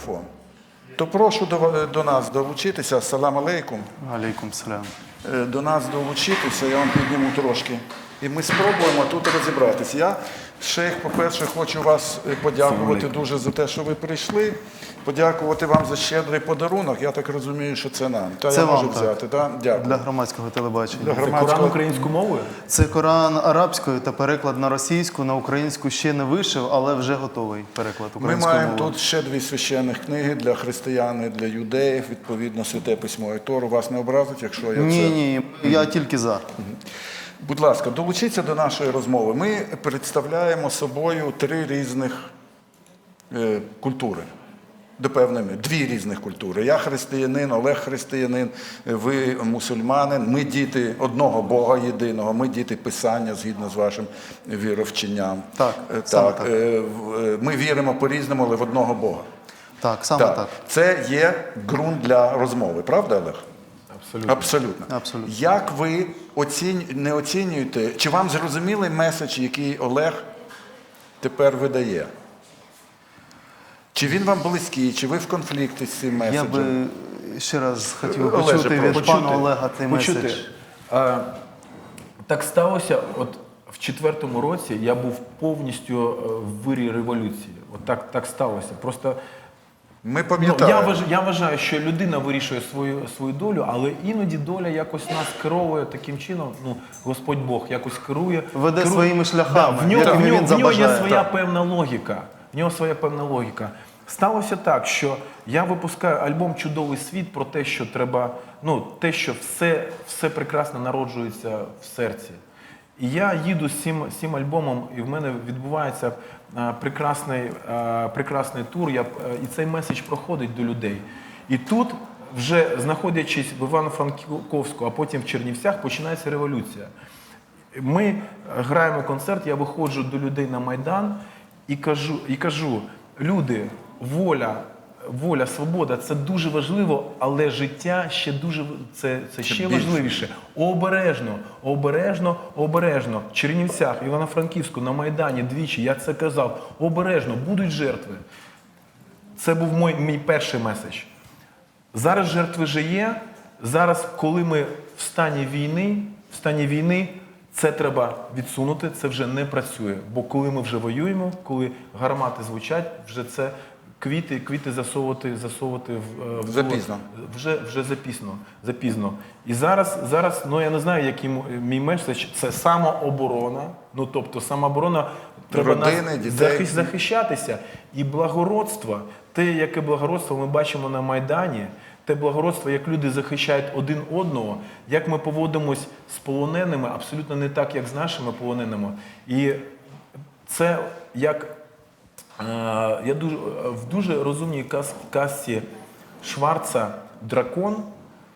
мікрофон. То прошу до, до нас долучитися. Салам алейкум. Алейкум салям. Е, До нас долучитися, я вам підніму трошки. І ми спробуємо тут розібратися. Я, шейх, по-перше, хочу вас е, подякувати дуже за те, що ви прийшли. Подякувати вам за щедрий подарунок. Я так розумію, що це нам. Та Це я вам, можу так. взяти. Да? Дякую. Для громадського телебачення. Для Це Коран українською мовою? Це Коран арабською та переклад на російську, на українську ще не вийшов, але вже готовий переклад Ми маємо мовою. тут ще дві священних книги для християн і для юдеїв, відповідно, святе письмо і Тору. Вас не образить, якщо я Ні, це. ні, я тільки за. Будь ласка, долучіться до нашої розмови. Ми представляємо собою три різних е, культури. До певної дві різних культури. Я християнин, Олег християнин, ви мусульманин. Ми діти одного Бога єдиного, ми діти Писання згідно з вашим віровченням. Так, Е, саме так. так. е, в- е, Ми віримо по-різному, але в одного Бога. Так, саме так. Це є ґрунт для розмови, правда, Олег? Абсолютно. Абсолютно. Абсолютно. Як ви оцінь... не оцінюєте, чи вам зрозумілий меседж, який Олег тепер видає? Чи він вам близький, чи ви в конфлікті з цим Я меседжем? би ще раз хотів би Олеже, почути від почути. пана Олега цей Почути. меседж. Е, так сталося, от в четвертому році я був повністю е, в вирі революції. От так, так сталося. Просто Ми ну, я, я вважаю, що людина вирішує свою, свою долю, але іноді доля якось нас керує таким чином. Ну, Господь Бог якось керує. Веде керує- своїми шляхами, в нього, в нього, він в нього є своя Так. певна логіка. В нього своя певна логіка. Сталося так, що я випускаю альбом Чудовий світ про те, що треба, ну, те, що все, все прекрасно народжується в серці. І я їду з цим, з цим альбомом, і в мене відбувається прекрасний, е, прекрасний тур. Я, е, і цей меседж проходить до людей. І тут, вже знаходячись в Івано-Франківську, а потім в Чернівцях, починається революція. Ми граємо концерт, я виходжу до людей на Майдан і кажу, і кажу: люди, воля, воля, свобода це дуже важливо, але життя ще дуже це, це ще більше. важливіше. Обережно, обережно, обережно. В Чернівцях, Івано-Франківську, на Майдані двічі я це казав. Обережно, будуть жертви. Це був мій, мій перший меседж. Зараз жертви вже є. Зараз, коли ми в стані війни, в стані війни, це треба відсунути, це вже не працює. Бо коли ми вже воюємо, коли гармати звучать, вже це квіти, квіти засовувати, засовувати в, е, в Запізно. Вже, вже запізно, запізно. І зараз, зараз, ну я не знаю, який м- мій меседж, це самооборона. Ну тобто самооборона треба Родини, нас дітей. захищ- захищатися. І благородство, те, яке благородство ми бачимо на Майдані, те благородство, як люди захищають один одного, як ми поводимось з полоненими, абсолютно не так, як з нашими полоненими. І це як е, я дуже в дуже розумній каз- казці Шварца Дракон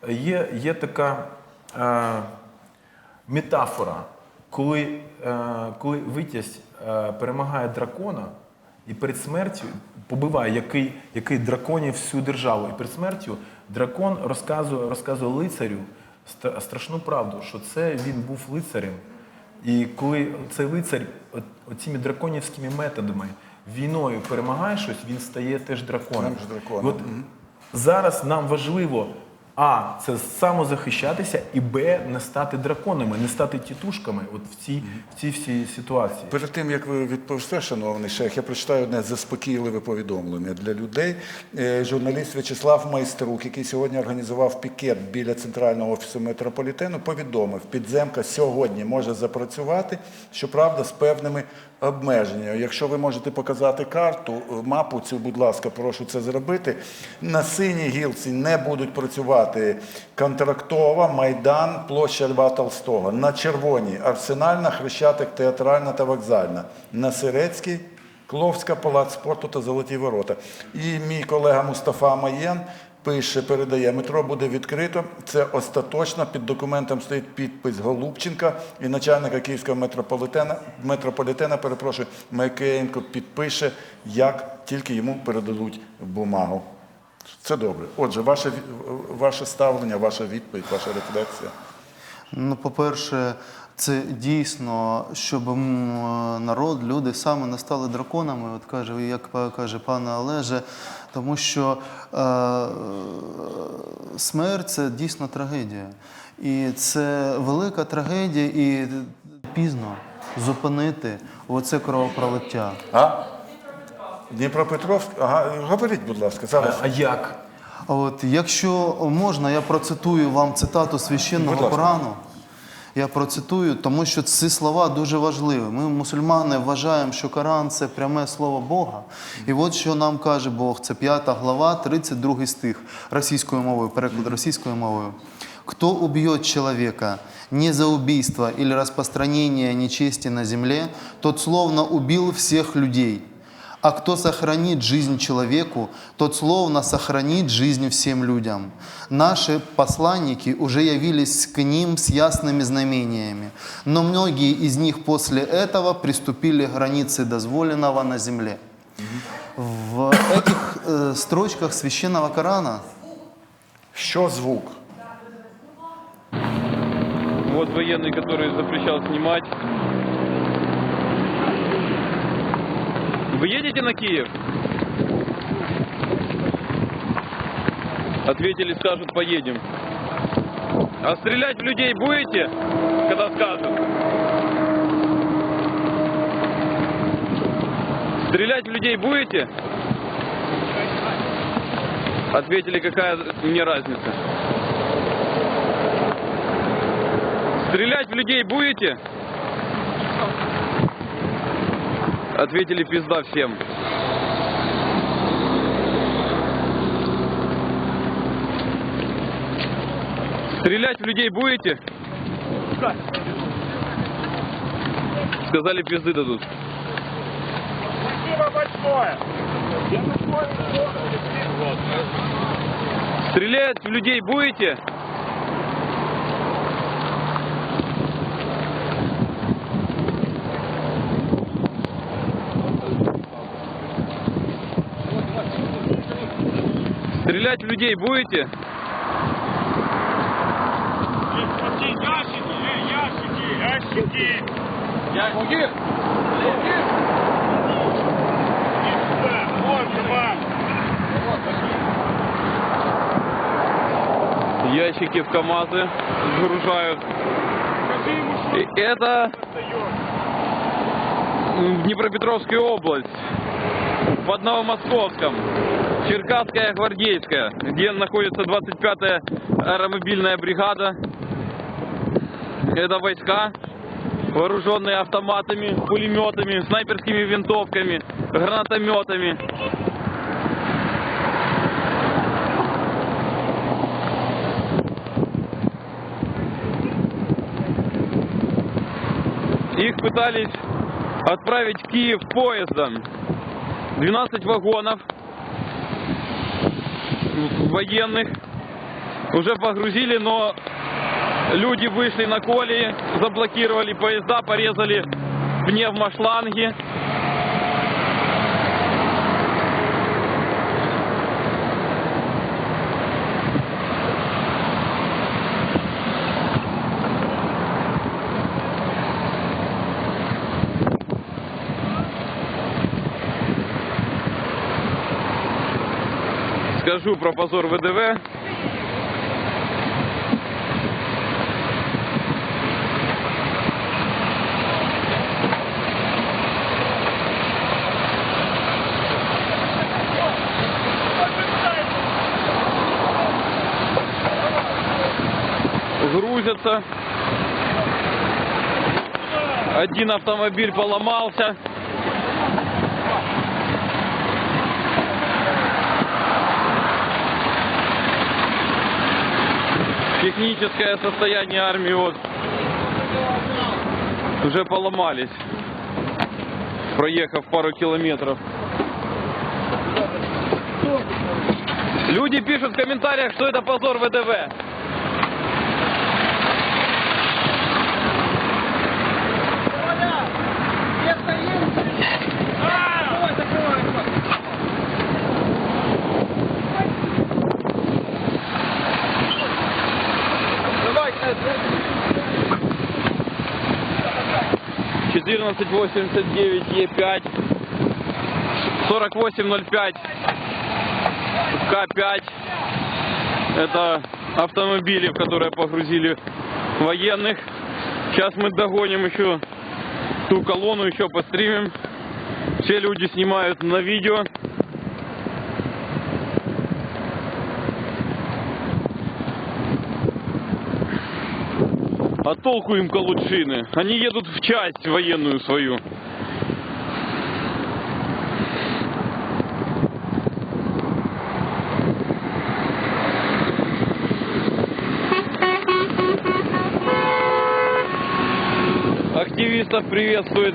є, є така е, метафора, коли, е, коли витязь е, перемагає дракона і перед смертю побиває який, який драконів всю державу. І перед смертю дракон розказує, розказує лицарю страшну правду, що це він був лицарем. І коли цей лицар оціми драконівськими методами війною перемагає щось, він стає теж драконом. Теж драконом. От зараз нам важливо А, це самозахищатися, і Б, не стати драконами, не стати тітушками от в цій, в цій всій ситуації. Перед тим як ви відповісте, шановний шейх, я прочитаю одне заспокійливе повідомлення для людей. Е, Журналіст В'ячеслав Майструк, який сьогодні організував пікет біля центрального офісу метрополітену, повідомив, підземка сьогодні може запрацювати, щоправда, з певними обмеженнями. Якщо ви можете показати карту, е, мапу цю, будь ласка, прошу це зробити. На синій гілці не будуть працювати контрактова, майдан, площа Льва Толстого. На червоній арсенальна, хрещатик, театральна та вокзальна. На Сирецькій Кловська, палац спорту та золоті ворота. І мій колега Мустафа Маєн пише, передає, метро буде відкрито. Це остаточно. Під документом стоїть підпис Голубченка і начальника Київського метрополітена, метрополітена, перепрошую, Макеєнко підпише, як тільки йому передадуть бумагу. Це добре. Отже, ваше, ваше ставлення, ваша відповідь, ваша рефлексія. Ну, по-перше, Це дійсно, щоб народ, люди саме не стали драконами, от каже, як каже пане Олеже, тому що е, смерть це дійсно трагедія. І це велика трагедія, і пізно зупинити оце кровопролиття. А? Дніпропетровськ? Ага, говоріть, будь ласка, зараз. А як? От якщо можна, я процитую вам цитату священного ласка. Корану. Я процитую, тому що ці слова дуже важливі. Ми, мусульмани, вважаємо, що Коран це пряме слово Бога. І от що нам каже Бог, це 5 глава, 32 стих російською мовою, переклад російською мовою. Кто убьет человека не за убийство или распространение нечести на земле, тот словно убил всех людей. А кто сохранит жизнь человеку, тот словно сохранит жизнь всем людям. Наши посланники уже явились к ним с ясными знамениями, но многие из них после этого приступили к границе дозволенного на земле. В этих э, строчках священного Корана Що звук? Вот военный, который запрещал снимать. Вы едете на Киев? Ответили, скажут, поедем. А стрелять в людей будете, когда скажут? Стрелять в людей будете? Ответили, какая мне разница. Стрелять в людей будете? Ответили пизда всем. Стрелять в людей будете? Сказали пизды дадут. Стрелять в людей будете? людей будете? Ящики, ящики, ящики. Ящики. Ящики в КАМАЗы загружают. И это в область, в одном московском. Черкасская гвардейская, где находится 25-я аэромобильная бригада. Это войска, вооруженные автоматами, пулеметами, снайперскими винтовками, гранатометами. Их пытались отправить в Киев поездом. 12 вагонов военных уже погрузили, но люди вышли на колеи, заблокировали поезда, порезали пневмошланги. Скажу про позор ВДВ. Грузятся. Один автомобиль поломался. Техническое состояние армии вот уже поломались, проехав пару километров. Люди пишут в комментариях, что это позор ВДВ. 1489 Е5, 4805 К5. Это автомобили, в которые погрузили военных. Сейчас мы догоним еще ту колонну, еще постримим. Все люди снимают на видео. А толку им колучины? Они едут в часть военную свою. Активистов приветствует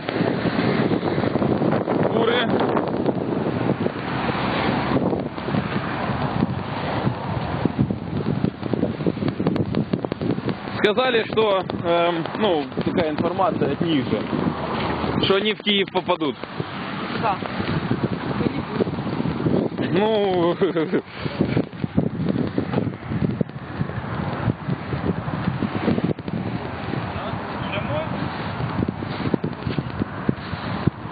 Сказали, что, эм, ну, такая информация от них же, что они в Киев попадут. Да. Ну,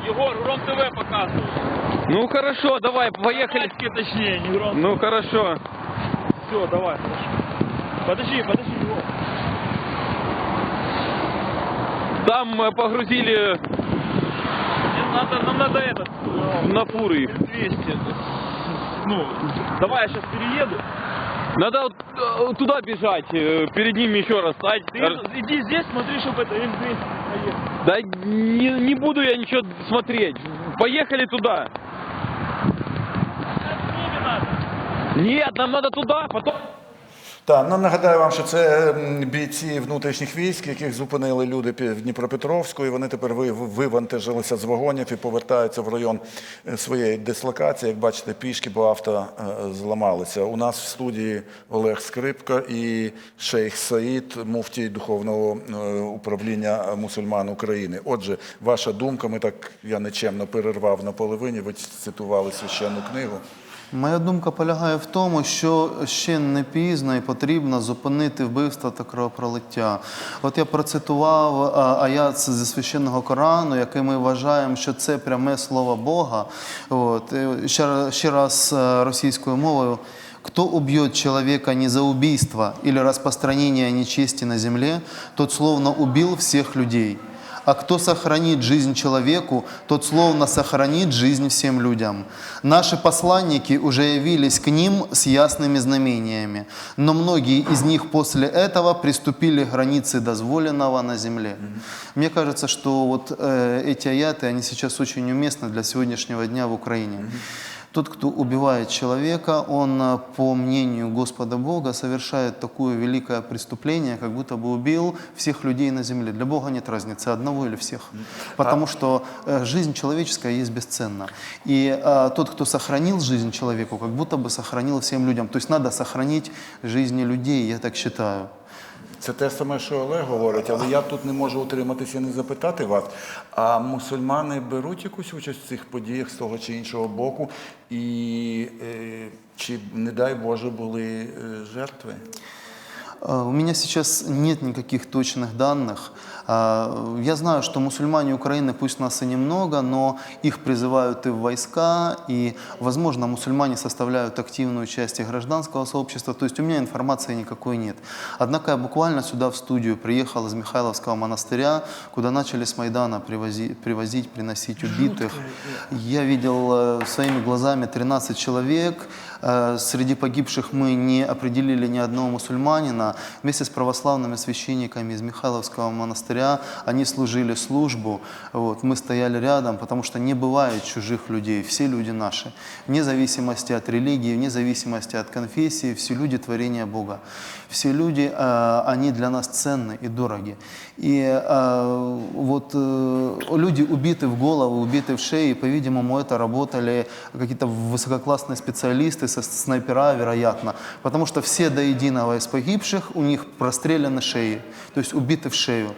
Егор, Гром ТВ показывает. ну хорошо, давай, поехали. Батьки, точнее, не Гром. Ну хорошо. Все, давай. Подожди, подожди, Егор. Там погрузили Мне надо, нам надо этот, э, на фуры их. 200. Ну, давай я сейчас перееду. Надо вот, э, туда бежать, э, перед ними еще раз стать. Ты иди здесь, смотри, чтобы это М200 поехал. Да не, не буду я ничего смотреть. Поехали туда. Нет, нам надо туда, потом... Так, ну нагадаю вам, що це бійці внутрішніх військ, яких зупинили люди в Дніпропетровську, і вони тепер ви- вивантажилися з вагонів і повертаються в район е, своєї дислокації. Як бачите, пішки, бо авто е, зламалися. У нас в студії Олег Скрипка і шейх Саїд, муфтій духовного е, управління мусульман України. Отже, ваша думка, ми так я нечемно перервав на половині. Ви цитували священну книгу. Моя думка полягає в тому, що ще не пізно і потрібно зупинити вбивства та кровопролиття. От я процитував аят зі священного Корану, який ми вважаємо, що це пряме слово Бога. От, ще, раз- ще раз е, російською мовою. Кто убьет человека не за убийство или распространение нечести на земле, тот словно убил всех людей. А кто сохранит жизнь человеку, тот словно сохранит жизнь всем людям. Наши посланники уже явились к ним с ясными знамениями, но многие из них после этого приступили к границе дозволенного на земле. Мне кажется, что вот э, эти аяты, они сейчас очень уместны для сегодняшнего дня в Украине. Тот, кто убивает человека, он, э, по мнению Господа Бога, совершает такое великое преступление, как будто бы убил всех людей на земле. Для Бога нет разницы, одного или всех. Потому что э, жизнь человеческая есть бесценна. И э, тот, кто сохранил жизнь человеку, как будто бы сохранил всем людям. То есть надо сохранить жизни людей, я так считаю. Це те саме, що Олег говорить, але я тут не можу утриматися не запитати вас. А мусульмани беруть якусь участь в цих подіях з того чи іншого боку, і е, чи, не дай Боже, були е, жертви? Э, У меня сейчас нет никаких точных данных. А, Я знаю, что мусульмане Украины, пусть нас и немного, но их призывают и в войска, и, возможно, мусульмане составляют активную часть и гражданского сообщества. То есть у меня информации никакой нет. Однако я буквально сюда в студию приехал из Михайловского монастыря, куда начали с Майдана привозить, привозить приносить убитых. Я видел э, своими глазами 13 человек. Э, Среди погибших мы не определили ни одного мусульманина. Вместе с православными священниками из Михайловского монастыря они служили службу. Вот. Мы стояли рядом, потому что не бывает чужих людей. Все люди наши. Вне зависимости от религии, вне зависимости от конфессии, все люди творения Бога. Все люди, э, они для нас ценны и дороги. И э, вот э, люди убиты в голову, убиты в шею, и, по-видимому, это работали какие-то высококлассные специалисты, снайпера, вероятно, потому что все до единого из погибших, у них простреляны шеи, то есть убиты в шею.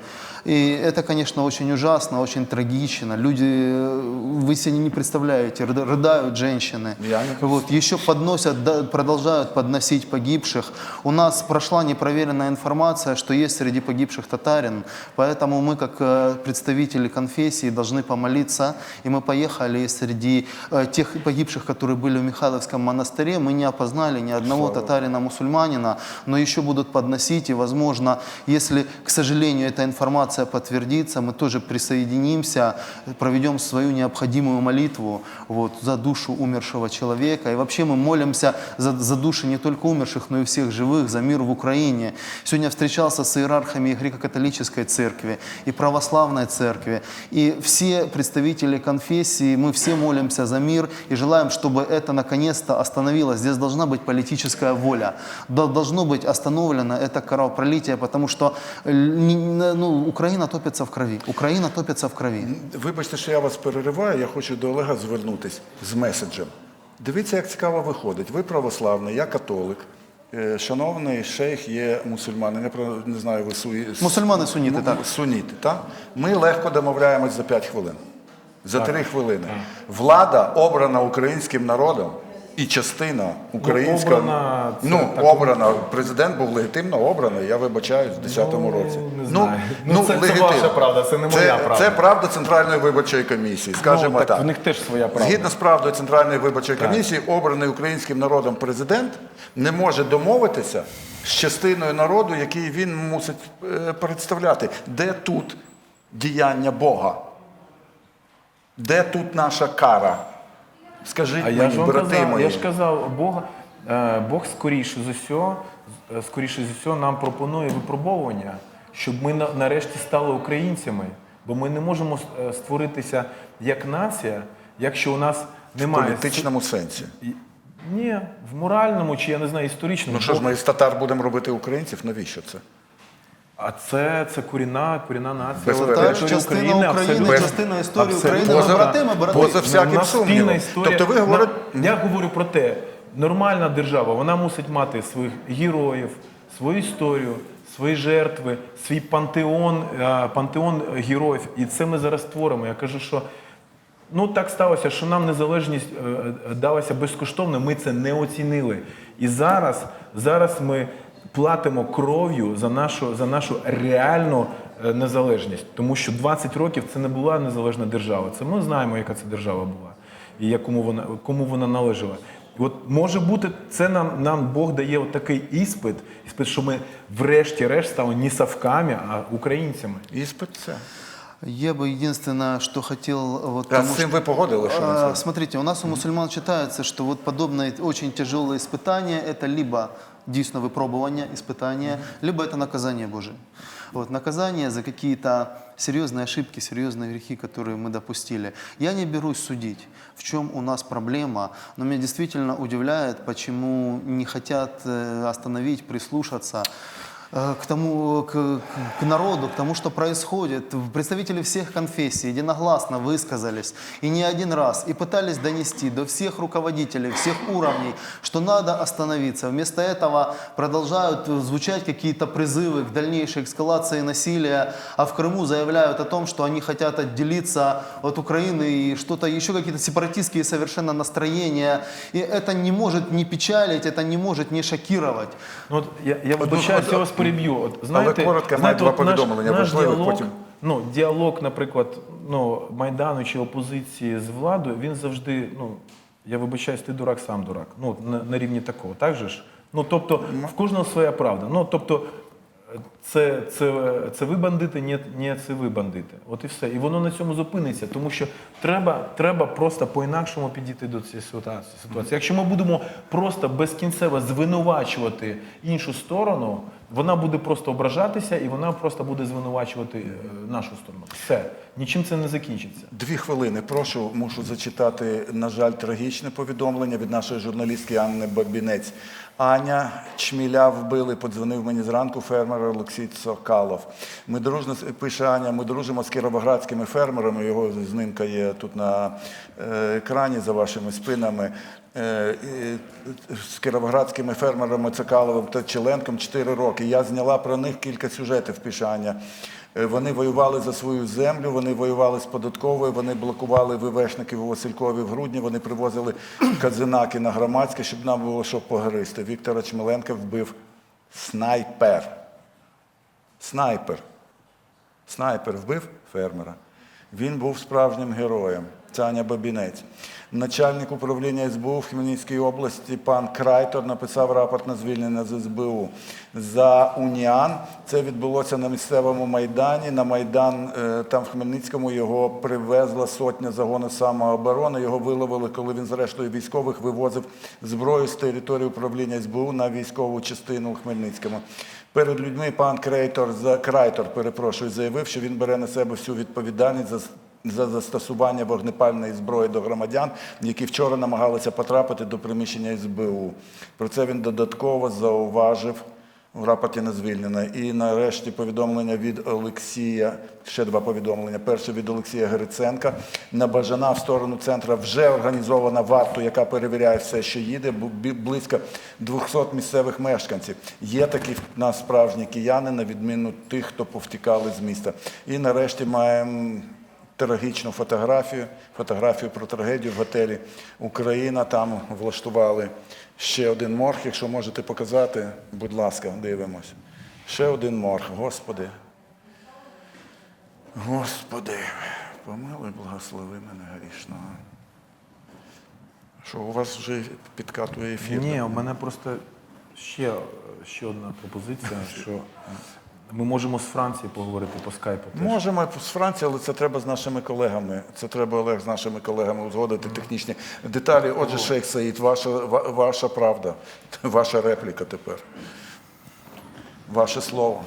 И это, конечно, очень ужасно, очень трагично. Люди, э, вы себе не представляете, рыда- рыдают женщины. Я Вот, еще подносят, да, продолжают подносить погибших. У нас прошла непроверенная информация, что есть среди погибших татарин, поэтому мы, как э, представители конфессии, должны помолиться. И мы поехали среди э, тех погибших, которые были в Михайловском монастыре, мы не опознали ни одного татарина-мусульманина, но еще будут подносить, и, возможно, если, к сожалению, эта информация подтвердится, мы тоже присоединимся, проведем свою необходимую молитву вот, за душу умершего человека. И вообще мы молимся за, за души не только умерших, но и всех живых, за мир в Украине. Сегодня встречался с иерархами греко-католической церкви, и православной церкви, и все представители конфессии, мы все молимся за мир и желаем, чтобы это наконец-то остановилось. Здесь должна быть политическая воля, До- должно быть остановлено это кровопролитие, потому что э, ну, Украина топится в крови. Украина топится в крови. Вибачте, що я вас перериваю, я хочу до Олега звернутися з меседжем. Дивіться, як цікаво виходить. Ви православний, я католик. Е, Шановний шейх є мусульманин. Я про- не знаю, ви суї... Мусульмани суніти, так. Суніти, так? Ми легко домовляємось за 5 хвилин. За 3 хвилини. Влада обрана українським народом. І частина українська обрана, це ну так- обрана. Президент був легітимно обраний. Я вибачаюсь в 10-му Ну, році. не знаю. Ну, це- це легітимно. ваша правда, це не моя Це- правда. Це правда Центральної виборчої комісії, скажімо Ну, так, так. в них теж своя правда. Згідно з правдою Центральної виборчої комісії, обраний українським народом президент не може домовитися з частиною народу, який він мусить е, представляти. Де тут діяння Бога? Де тут наша кара? Скажіть А я ж вам брати казав, мої. я ж казав, Бог, е, Бог скоріше з усього, е, скоріше з усього нам пропонує випробовування, щоб ми на- нарешті стали українцями. Бо ми не можемо е, створитися як нація, якщо у нас в немає політичному сенсі. І- Ні, в моральному чи я не знаю, історичному. Ну що ж, ми з татар будемо робити українців? Навіщо це? А це, це корінна, корінна нація. Територія Так, частина України, абсолютно. частина історії Абсолютно. України. Поза- братими, брати. поза всяким сумнівом. історія. Тобто ви говорите- На- Я говорю про те, нормальна держава, вона мусить мати своїх героїв, свою історію, свої жертви, свій пантеон, е, пантеон героїв. І це ми зараз творимо. Я кажу, що ну так сталося, що нам незалежність е, е, далася безкоштовно, ми це не оцінили. І зараз, зараз ми платимо кров'ю за нашу, за нашу реальну е, незалежність. Тому що 20 років це не була незалежна держава. Це ми знаємо, яка це держава була і якому вона, кому вона належала. І От може бути, це нам, нам Бог дає от такий іспит, іспит, що ми врешті-решт стали не совками, а українцями. Іспит це. Я бы единственное, что хотел... Вот, А тому з цим что- ви погодили, що А, це? Смотрите, у нас у мусульман считается, что вот подобные очень тяжелые испытания – это либо дійсно выпробование, испытание, либо это наказание Божие. Вот, наказание за какие-то серьезные ошибки, серьезные грехи, которые мы допустили. Я не берусь судить, в чем у нас проблема, но меня действительно удивляет, почему не хотят э, остановить, прислушаться э, К тому, к, к- народу, к тому, что происходит. Представители всех конфессий единогласно высказались и не один раз, и пытались донести до всех руководителей, всех уровней, что надо остановиться. Вместо этого продолжают э, звучать какие-то призывы к дальнейшей эскалации насилия, а в Крыму заявляют о том, что они хотят отделиться от Украины и что-то еще какие-то сепаратистские совершенно настроения. И это не может не печалить, это не может не шокировать. Ну, от я, я вибачаюсь, я вас переб'ю. От, знаєте, коротко, знаєте, два от наш- повідомлення наш важливих, діалог, потім. Ну, діалог, наприклад, ну, Майдану чи опозиції з владою, він завжди, ну, я вибачаюсь, ти дурак, сам дурак. Ну, на, на рівні такого, так же ж? Ну, тобто, в кожного своя правда. Ну, тобто, це, це, це ви бандити, ні, ні, це ви бандити. От і все. І воно на цьому зупиниться, тому що треба, треба просто по-інакшому підійти до цієї ситуації. Якщо ми будемо просто безкінцево звинувачувати іншу сторону, вона буде просто ображатися і вона просто буде звинувачувати е, нашу сторону. Все, нічим це не закінчиться. Дві хвилини. Прошу, мушу зачитати, на жаль, трагічне повідомлення від нашої журналістки Анни Бабінець. Аня Чміля вбили, подзвонив мені зранку фермер Олексій Цокалов. Ми дружно пише Аня, ми дружимо з кіровоградськими фермерами. Його знимка є тут на е, екрані за вашими спинами. Е, з кіровоградськими фермерами Цокаловим та Челенком 4 роки. Я зняла про них кілька сюжетів, пише Аня. Е, Вони воювали за свою землю, вони воювали з податковою, вони блокували вивешників у Василькові в грудні, вони привозили казинаки на громадське, щоб нам було що погризти. Віктора Чмеленка вбив снайпер. Снайпер. Снайпер вбив фермера. Він був справжнім героєм. Таня Бабінець. Начальник управління СБУ в Хмельницькій області пан Крайтор написав рапорт на звільнення з СБУ. За Уніан це відбулося на місцевому майдані. На майдан е, там в Хмельницькому його привезла сотня загону самооборони. Його виловили, коли він зрештою військових вивозив зброю з території управління СБУ на військову частину у Хмельницькому. Перед людьми пан Крейтор за Крайтор, перепрошую, заявив, що він бере на себе всю відповідальність за за застосування вогнепальної зброї до громадян, які вчора намагалися потрапити до приміщення СБУ. Про це він додатково зауважив в рапорті на звільнення. І нарешті повідомлення від Олексія, ще два повідомлення. Перше від Олексія Гриценка. На Бажана в сторону центра вже організована варту, яка перевіряє все, що їде, близько 200 місцевих мешканців. Є такі в нас справжні кияни, на відміну тих, хто повтікали з міста. І нарешті маємо трагічну фотографію, фотографію про трагедію в готелі Україна. Там влаштували ще один морг. Якщо можете показати, будь ласка, дивимось. Ще один морг, Господи. Господи, помилуй, благослови мене грішного. Що, у вас вже підкатує ефір? Ні, у мене просто ще, ще одна пропозиція, що ми можемо з Франції поговорити по скайпу. теж. Можемо з Франції, але це треба з нашими колегами. Це треба Олег з нашими колегами узгодити технічні деталі. Отже, Шейх Саїд, ваша, ва- ваша правда, ваша репліка тепер. Ваше слово.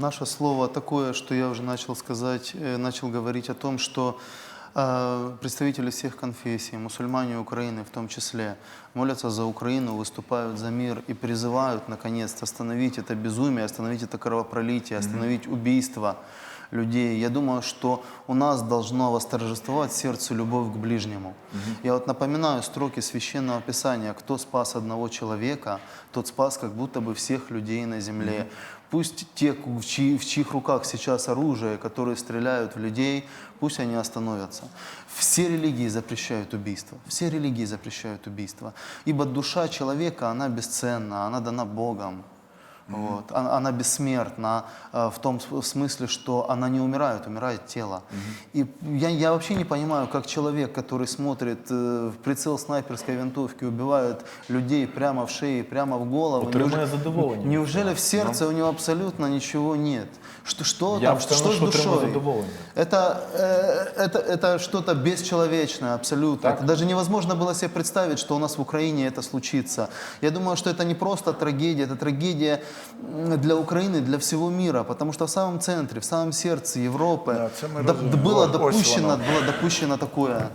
Наше слово такое, что я уже начал сказать, э, начал говорить о том, что представители всех конфессий, мусульмане Украины в том числе, молятся за Украину, выступают за мир и призывают, наконец, остановить это безумие, остановить это кровопролитие, остановить убийство людей. Я думаю, что у нас должно восторжествовать сердце любовь к ближнему. Я вот напоминаю строки священного писания: кто спас одного человека, тот спас как будто бы всех людей на земле. Пусть те, в, чьи- в чьих руках сейчас оружие, которые стреляют в людей, пусть они остановятся. Все религии запрещают убийство. Все религии запрещают убийство. Ибо душа человека, она бесценна, она дана Богом. Вот. Она, она бессмертна э, в том смысле, что она не умирает, умирает тело. И я, я вообще не понимаю, как человек, который смотрит э, в прицел снайперской винтовки, убивает людей прямо в шее, прямо в голову. Отримує неужели- задоволення. Неужели в сердце у него абсолютно ничего нет? Что, что Я там, сказав, что с душой? Это, э, это, это что-то бесчеловечное абсолютно. Это даже невозможно было себе представить, что у нас в Украине это случится. Я думаю, что это не просто трагедия, это трагедия для Украины, для всего мира, потому что в самом центре, в самом сердце Европы Да, це ми доп- розуміємо. было, Ось допущено, воно. было допущено такое.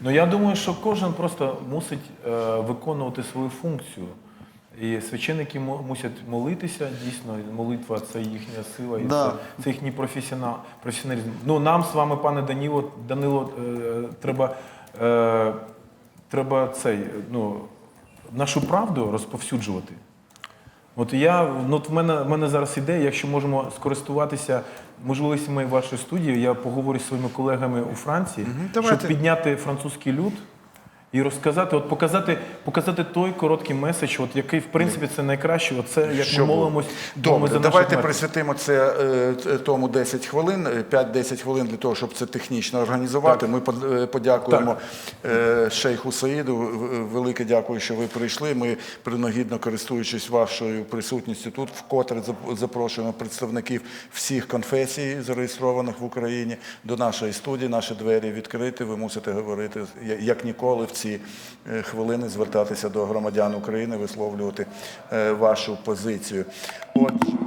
Ну я думаю, що кожен просто мусить е, виконувати свою функцію. І священники му- мусять молитися, дійсно, молитва це їхня сила, і Да. це, це їхній професіонал, професіоналізм. Ну нам з вами, пане Даніло, Данило, е, треба, е, треба цей, ну, нашу правду розповсюджувати. От я, ну от в мене, в мене зараз ідея, якщо можемо скористуватися можливостями вашої студії, я поговорю зі своїми колегами у Франції, давайте. щоб підняти французький люд і розказати, от показати, показати той короткий меседж, от який в принципі це найкраще. Оце як Що ми було? молимось, Добре, за давайте мертвих. присвятимо це е, тому 10 хвилин, е, 5-10 хвилин для того, щоб це технічно організувати. Ми под- е, подякуємо е, шейху Саїду. В- Велике дякую, що ви прийшли. Ми принагідно користуючись вашою присутністю тут, вкотре зап- запрошуємо представників всіх конфесій, зареєстрованих в Україні, до нашої студії. Наші двері відкриті. Ви мусите говорити я- як ніколи в ці е, хвилини звертатися до громадян України, висловлювати е, вашу позицію. Отже,